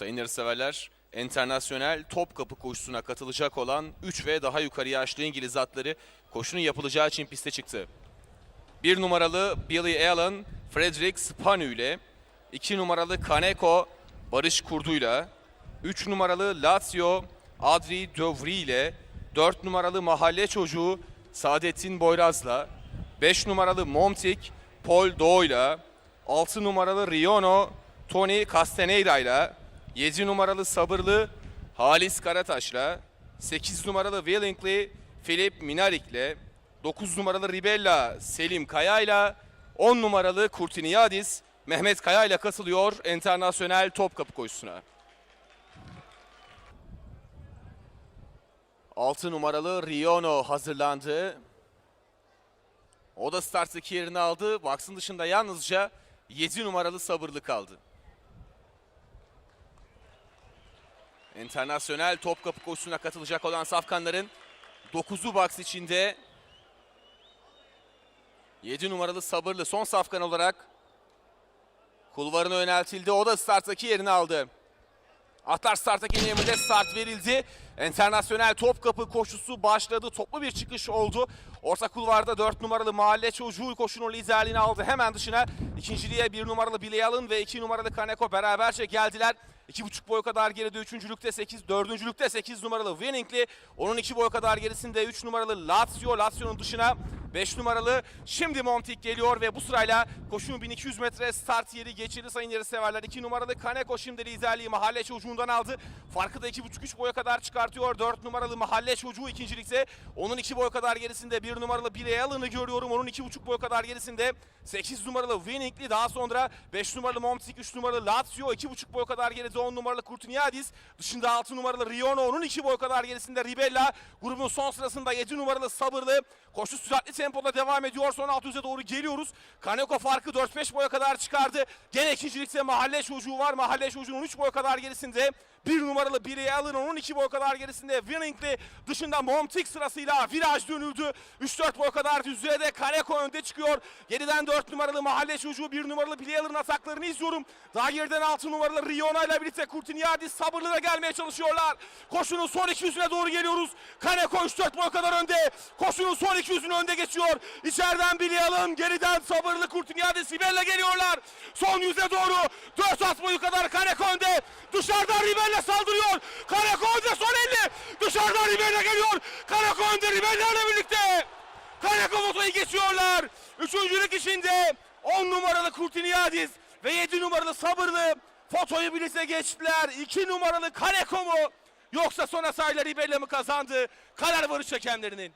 Sayın yarışseverler, internasyonel Topkapı koşusuna katılacak olan 3 ve daha yukarı yaşlı İngiliz atları koşunun yapılacağı için piste çıktı. 1 numaralı Billy Allen, Frederick Spanu ile 2 numaralı Kaneko Barış Kurdu'yla 3 numaralı Lazio Adri Dövri ile 4 numaralı Mahalle Çocuğu Saadettin Boyraz'la 5 numaralı Momtik Paul Doğu'yla 6 numaralı Riono Tony Castaneda ile 7 numaralı Sabırlı Halis Karataş'la 8 numaralı Willingly Philip Minarik 9 numaralı Ribella Selim Kaya ile 10 numaralı Kurtiniadis Mehmet Kaya ile katılıyor internasyonel Topkapı koşusuna. 6 numaralı Riono hazırlandı. O da starttaki yerini aldı. Box'ın dışında yalnızca 7 numaralı sabırlı kaldı. Internasyonel Topkapı koşusuna katılacak olan safkanların 9'u box içinde 7 numaralı sabırlı son safkan olarak kulvarına yöneltildi. O da starttaki yerini aldı. Atlar starttaki emrinde start verildi. Internasyonel Topkapı koşusu başladı. Toplu bir çıkış oldu. Orta kulvarda 4 numaralı mahalle çocuğu koşunun liderliğini aldı. Hemen dışına ikinciliğe 1 numaralı Billy Allen ve 2 numaralı Kaneko beraberce geldiler. 2,5 boy kadar geride üçüncülükte 8, dördüncülükte 8 numaralı Winningly. Onun 2 boy kadar gerisinde 3 numaralı Lazio. Lazio'nun dışına 5 numaralı şimdi Montik geliyor ve bu sırayla koşunun 1200 metre start yeri geçirdi sayın yarış severler. 2 numaralı Kaneko şimdi liderliği mahalle çocuğundan aldı. Farkı da 2,5-3 boya kadar çıkartıyor. 4 numaralı mahalle çocuğu ikincilikte. Onun 2 boy kadar gerisinde 1 numaralı Billy Allen'ı görüyorum. Onun 2,5 boy kadar gerisinde 8 numaralı Winningly. Daha sonra 5 numaralı Montik, 3 numaralı Lazio. 2,5 boy kadar geride 10 numaralı Kurtuniadis. Dışında 6 numaralı Riono. Onun 2 boy kadar gerisinde Ribella. Grubun son sırasında 7 numaralı Sabırlı. Koşu süratli tempoda devam ediyor. Son 600'e doğru geliyoruz. Kaneko farkı 4-5 boya kadar çıkardı. Gene ikincilikte mahalle çocuğu var. Mahalle çocuğunun 3 boy kadar gerisinde. 1 numaralı Billy Allen onun 2 boy kadar gerisinde. Winningly dışında Momtik sırasıyla viraj dönüldü. 3-4 boy kadar düzlüğe Kaneko önde çıkıyor. Geriden 4 numaralı mahalle çocuğu 1 numaralı Billy Allen'ın ataklarını izliyorum. Daha geriden 6 numaralı Riona ile birlikte Kurtiniadis sabırlı da gelmeye çalışıyorlar. Koşunun son 200'üne doğru geliyoruz. Kaneko 3-4 boy kadar önde. Koşunun son 200'ünü önde geçiyor. İçeriden Billy Allen, geriden sabırlı Kurtiniadis Sibel'le geliyorlar. Son 100'e doğru 4 at boyu kadar Kaneko önde. Dışarıdan Ribella saldırıyor. Kaneko önde son 50. Dışarıdan Ribella geliyor. Kaneko önde Ribella ile birlikte. Kaneko Moto'yu geçiyorlar. Üçüncülük içinde 10 numaralı Kurtiniadis ve 7 numaralı Sabırlı fotoyu birlikte geçtiler. 2 numaralı Kaneko mu? Yoksa son sayıları Ribella mı kazandı? Karar varış hakemlerinin.